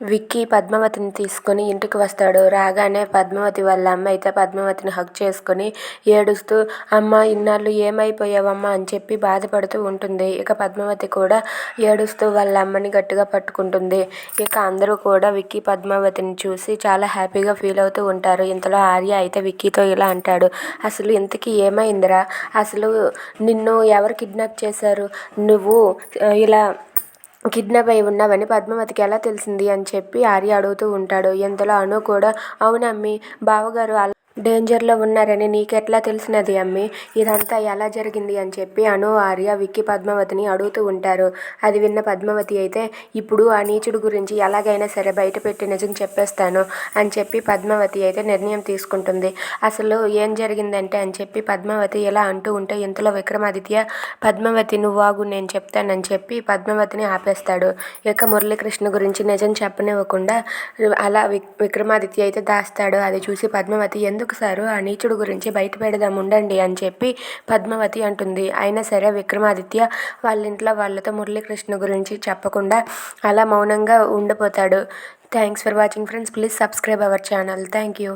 విక్కీ పద్మావతిని తీసుకుని ఇంటికి వస్తాడు. రాగానే పద్మావతి వాళ్ళ అమ్మ అయితే పద్మావతిని హక్ చేసుకుని ఏడుస్తూ అమ్మ ఇన్నాళ్ళు ఏమైపోయావమ్మా? అని చెప్పి బాధపడుతూ ఉంటుంది. ఇక పద్మావతి కూడా ఏడుస్తూ వాళ్ళ అమ్మని గట్టిగా పట్టుకుంటుంది. ఇక అందరూ కూడా విక్కీ పద్మావతిని చూసి చాలా హ్యాపీగా ఫీల్ అవుతూ ఉంటారు. ఇంతలో ఆర్య అయితే విక్కీతో ఇలా అంటాడు అసలు ఇంతకీ ఏమైందిరా? అసలు నిన్ను ఎవరు కిడ్నాప్ చేశారు? నువ్వు ఇలా కిడ్నాప్ అయి ఉన్నావని పద్మావతికి ఎలా తెలిసింది అని చెప్పి ఆర్య అడుగుతూ ఉంటాడు. ఇంతలో అను కూడా అవునమ్మి బావగారు అలా డేంజర్లో ఉన్నారని నీకెట్లా తెలిసినది అమ్మి? ఇదంతా ఎలా జరిగింది అని చెప్పి అను ఆర్య విక్కీ పద్మావతిని అడుగుతూ ఉంటారు. అది విన్న పద్మావతి అయితే ఇప్పుడు ఆ నీచుడు గురించి ఎలాగైనా సరే బయటపెట్టి నిజం చెప్పేస్తాను అని చెప్పి పద్మావతి అయితే నిర్ణయం తీసుకుంటుంది. అసలు ఏం జరిగిందంటే అని చెప్పి పద్మావతి ఇలా అంటూ ఉంటే ఇంతలో విక్రమాదిత్య పద్మావతి నువ్వాగు నేను చెప్తానని చెప్పి పద్మావతిని ఆపేస్తాడు. ఇక మురళీకృష్ణ గురించి నిజం చెప్పనివ్వకుండా అలా విక్ విక్రమాదిత్య అయితే దాస్తాడు. అది చూసి పద్మావతి ఎందుకు సారు? ఆ నీచుడు గురించి బయట పెడదాం ఉండండి అని చెప్పి పద్మావతి అంటుంది. అయినా సరే విక్రమాదిత్య వాళ్ళ ఇంట్లో వాళ్ళతో మురళీకృష్ణ గురించి చెప్పకుండా అలా మౌనంగా ఉండిపోతాడు. Thanks for watching friends. Please subscribe our channel. Thank you.